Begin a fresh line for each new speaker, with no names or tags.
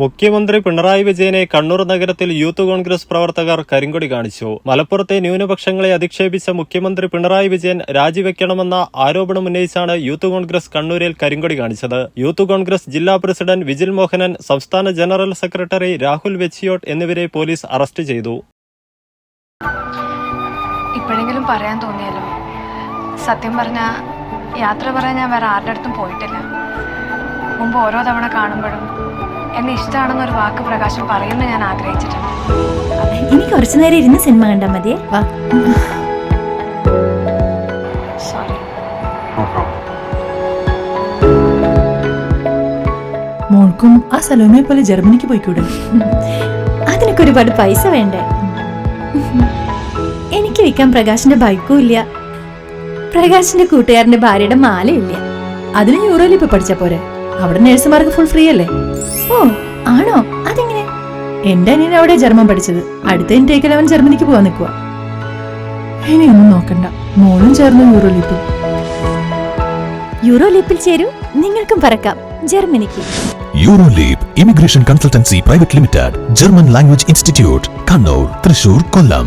മുഖ്യമന്ത്രി പിണറായി വിജയനെ കണ്ണൂർ നഗരത്തിൽ യൂത്ത് കോൺഗ്രസ് പ്രവർത്തകർ കരിങ്കൊടി കാണിച്ചു. മലപ്പുറത്തെ ന്യൂനപക്ഷങ്ങളെ അധിക്ഷേപിച്ച മുഖ്യമന്ത്രി പിണറായി വിജയൻ രാജിവെക്കണമെന്ന ആരോപണം ഉന്നയിച്ചാണ് യൂത്ത് കോൺഗ്രസ് കണ്ണൂരിൽ കരിങ്കൊടി കാണിച്ചത്. യൂത്ത് കോൺഗ്രസ് ജില്ലാ പ്രസിഡന്റ് വിജിൽ മോഹനൻ സംസ്ഥാന ജനറൽ സെക്രട്ടറി രാഹുൽ വെച്ചിയോട്ട് എന്നിവരെ പോലീസ് അറസ്റ്റ് ചെയ്തു.
ഇപ്പോഴെങ്കിലും പറയാൻ തോന്നിയല്ലോ. സത്യം പറഞ്ഞ യാത്ര പറയാൻ ഞാൻ വേറെ ആരുടെ അടുത്തും പോയിട്ടില്ല. മുമ്പ് ഓരോ തവണ കാണുമ്പോഴും എന്നെ ഇഷ്ടമാണെന്നൊരു വാക്ക് പ്രകാശം പറയുമെന്ന് ഞാൻ ആഗ്രഹിച്ചിട്ടുണ്ട്.
ഇനി കുറച്ചു നേരം ഇരുന്ന് സിനിമ കണ്ടാൽ മതിയേ വാ.
സോറി
മോൾക്കും ആ സലോമയെ പോലെ ജർമ്മനിക്ക് പോയിക്കൂടെ?
അതിനൊക്കെ ഒരുപാട് പൈസ വേണ്ടേ? എനിക്ക് വിൽക്കാൻ പ്രകാശിന്റെ ബൈക്കും ഇല്ല. പ്രകാശിന്റെ കൂട്ടുകാരന്റെ ഭാര്യയുടെ മാലയില്ല?
അതിന് യൂറോയിൽ ഇപ്പൊ പഠിച്ച പോരെ? അവിടെ നഴ്സുമാർക്ക് ഫുൾ ഫ്രീ അല്ലേ?
ഓ ആണോ? അതെങ്ങനെ?
എന്റെ അനിയൻ അവിടെ ജർമ്മൻ പഠിച്ചത്. അടുത്ത ഇൻടേക്കിൽ അവൻ ജർമ്മനിക്ക് പോവാൻ നിൽക്കുക ഇനി ഒന്നും നോക്കണ്ട. മോളും ചേർന്ന് യൂറോലിപ്പിൽ
യൂറോ ലീപ്പിൽ ചേരൂ നിങ്ങൾക്കും പറക്കാം. ജർമ്മനിക്ക്.
Euroleap immigration consultancy private limited German language institute Kannur Thrissur Kollam.